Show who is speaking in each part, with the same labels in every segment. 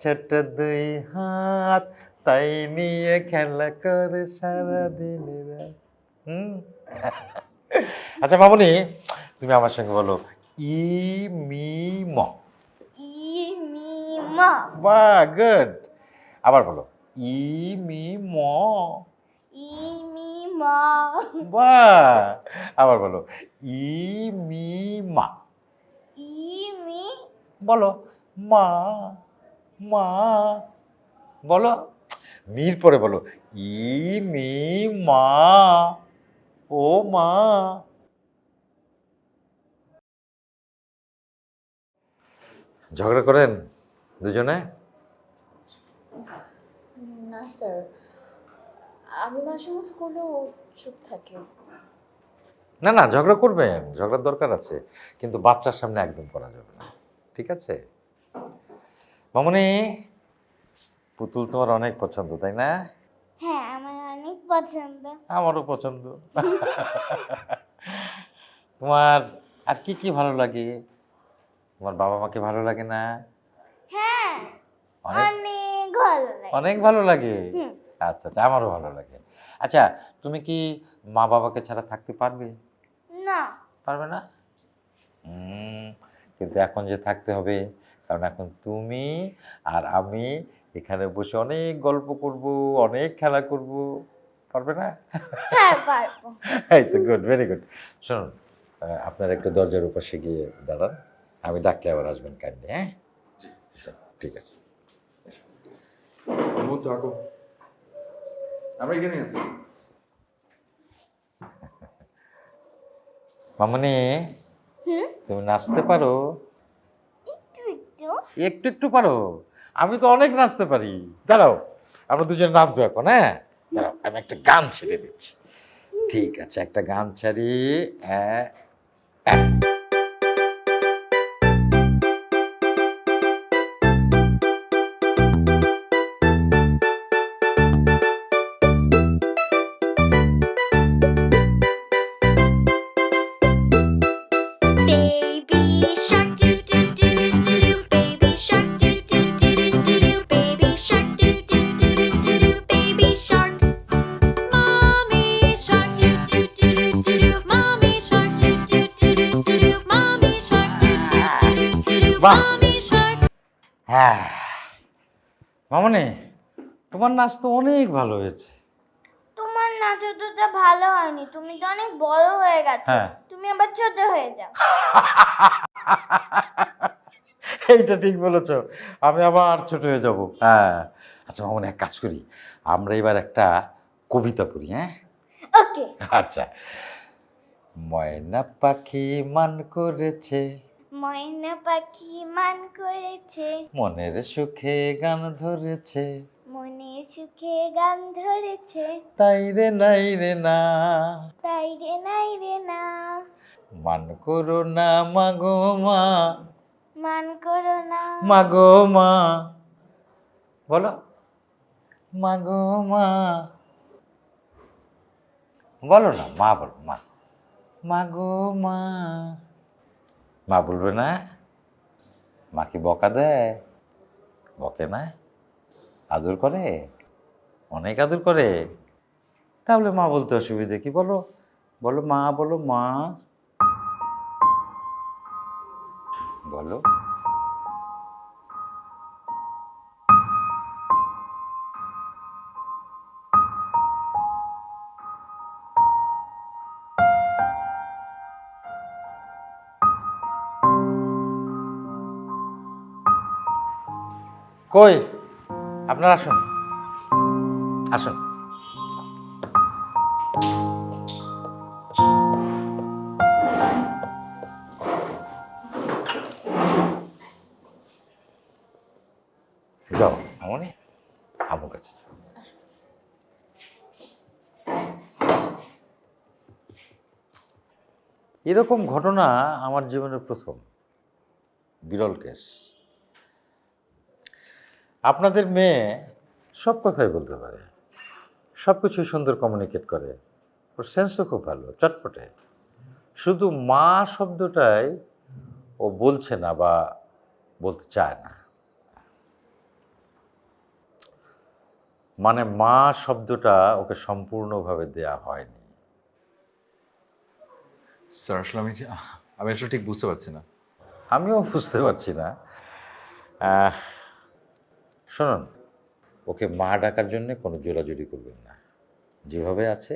Speaker 1: ছোট দুই হাত তাই নিয়ে খেলা করে সারাদিন। হুম? আচ্ছা মামুনি তুমি আমার সঙ্গে বলো ই মি ম।
Speaker 2: ই মি মা।
Speaker 1: বা গুড আবার বলো ই মি ম।
Speaker 2: ই মি মা।
Speaker 1: বা আবার বলো ই মি মা।
Speaker 2: ই মি
Speaker 1: বলো মা। মা। বলো। মির পরে বলো ই মি মা। ও মা। ঝগড়া করেন দুজনে?
Speaker 3: না স্যার। আমি মাঝে মধ্যে করলেও চুপ থাকে।
Speaker 1: না না ঝগড়া করবেন। ঝগড়ার দরকার আছে। কিন্তু বাচ্চার সামনে একদম করা যাবে না। ঠিক আছে? মামনি পুতুল তোমার অনেক পছন্দ তাই না?
Speaker 2: হ্যাঁ আমার অনেক পছন্দ।
Speaker 1: আমারও পছন্দ। তোমার আর কি কি ভালো লাগে? তোমার বাবা মাকে ভালো লাগে না?
Speaker 2: হ্যাঁ
Speaker 1: অনেক
Speaker 2: অনেক ভালো লাগে।
Speaker 1: অনেক ভালো লাগে? আচ্ছা আচ্ছা আমারও ভালো লাগে। আচ্ছা তুমি কি মা বাবাকে ছাড়া থাকতে পারবে?
Speaker 2: না।
Speaker 1: পারবে না? কিন্তু এখন যে থাকতে হবে কারণ এখন তুমি আর আমি এখানে বসে অনেক গল্প করব অনেক খেলা করব পারবে না?
Speaker 2: হ্যাঁ পারব।
Speaker 1: এই তো গুড ভেরি গুড শুনুন আপনার একটু দরজার উপাশে গিয়ে দাঁড়ান আমি ডাকলে আবার আসবেন কাইন্ডলি হ্যাঁ? আচ্ছা, ঠিক আছে।
Speaker 4: মন থাকো আমরা এখানে আছি।
Speaker 1: মামনি তুমি নাচতে পারো।
Speaker 2: একটু একটু।
Speaker 1: একটু একটু পারো। আমি তো অনেক নাচতে পারি। দাঁড়াও আমরা দুজন নাচবো এখন হ্যাঁ? দাঁড়াও আমি একটা গান ছেড়ে দিচ্ছি। ঠিক আছে একটা গান ছাড়ি হ্যাঁ বাহ। হ্যাঁ। মামনি তোমার নাচ তো অনেক ভালো হয়েছে।
Speaker 2: তোমার নাচ নাচটা ভালো হয়নি তুমি তো অনেক বড় হয়ে গেছো।
Speaker 1: হ্যাঁ।
Speaker 2: তুমি আবার ছোট হয়ে যাও।
Speaker 1: এইটা ঠিক বলেছ আমি আবার ছোট হয়ে যাব। হ্যাঁ। আচ্ছা মামনি এক কাজ করি আমরা এবার একটা কবিতা পড়ি হ্যাঁ?
Speaker 2: ওকে।
Speaker 1: আচ্ছা। ময়না পাখি মান করেছে
Speaker 2: ময়না পাখি মান করেছে।
Speaker 1: মনের সুখে গান ধরেছে।
Speaker 2: মনে সুখে গান ধরেছে।
Speaker 1: তাই রে নাই রে না।
Speaker 2: তাই রে নাই রে না।
Speaker 1: মান করো না মাগো মা।
Speaker 2: মান করো না।
Speaker 1: মাগো মা। বলো। মাগো মা। বলো না মা বলো মা। মাগো মা। মা বলবে না, মা কি বকা দেয়? বকে না? আদর করে? অনেক আদর করে। তাহলে মা বলতে অসুবিধে কি বলো? বলো মা বলো মা। বলো। কই? আপনারা আসুন। আসুন। যাও আমুর কাছে। এরকম ঘটনা আমার জীবনের প্রথম। বিরল কেস আপনাদের মেয়ে সব কথাই বলতে পারে। সব কিছু সুন্দর কমিউনিকেট করে। ওর সেন্সও খুব ভালো চটপটে। শুধু মা শব্দটাই ও বলছে না বা বলতে চায় না। মানে মা শব্দটা ওকে সম্পূর্ণভাবে দেয়া হয়নি।
Speaker 4: স্যার আসলে আমি আমি আসলে ঠিক বুঝতে পারছি না।
Speaker 1: আমিও বুঝতে পারছি না। আহ, শুনুন, ওকে মা ডাকার জন্য কোনো জোরাজুরি করবেন না। যেভাবে আছে,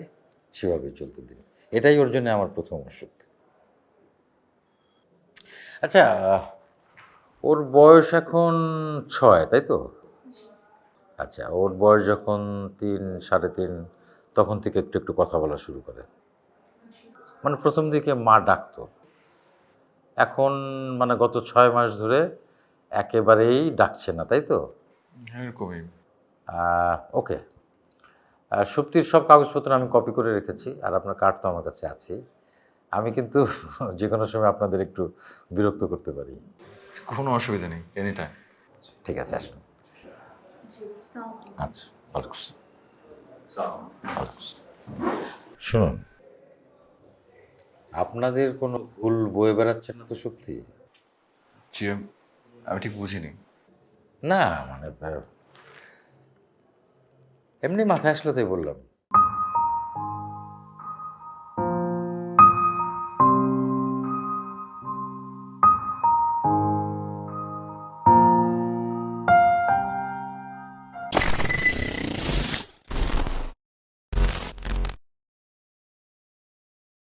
Speaker 1: সেভাবে চলতে দিন। এটাই ওর জন্য আমার প্রথম ওষুধ। আচ্ছা ওর বয়স এখন ছয়, তাই তো? আচ্ছা ওর বয়স যখন তিন, সাড়ে তিন, তখন থেকে একটু একটু কথা বলা শুরু করে। মানে প্রথম দিকে মা ডাকতো। এখন মানে গত ছয় মাস ধরে একেবারেই ডাকছে না, তাই তো?
Speaker 4: এরকমই
Speaker 1: ওকে সুপ্তির সব কাগজপত্র আমি কপি করে রেখেছি আর আপনার কার্ড তো আমার কাছে আছে আমি কিন্তু যে কোনো সময় আপনাদের একটু বিরক্ত করতে পারি।
Speaker 4: কোনো অসুবিধা নেই এনি টাইম
Speaker 1: ঠিক আছে আসুন। আচ্ছা ভালো ভালো শুনুন আপনাদের কোনো ভুল বয়ে বেড়াচ্ছে না তো সত্যি
Speaker 4: জি আমি ঠিক বুঝিনি।
Speaker 1: না মানে এমনি মাথায় আসলো তাই বললাম।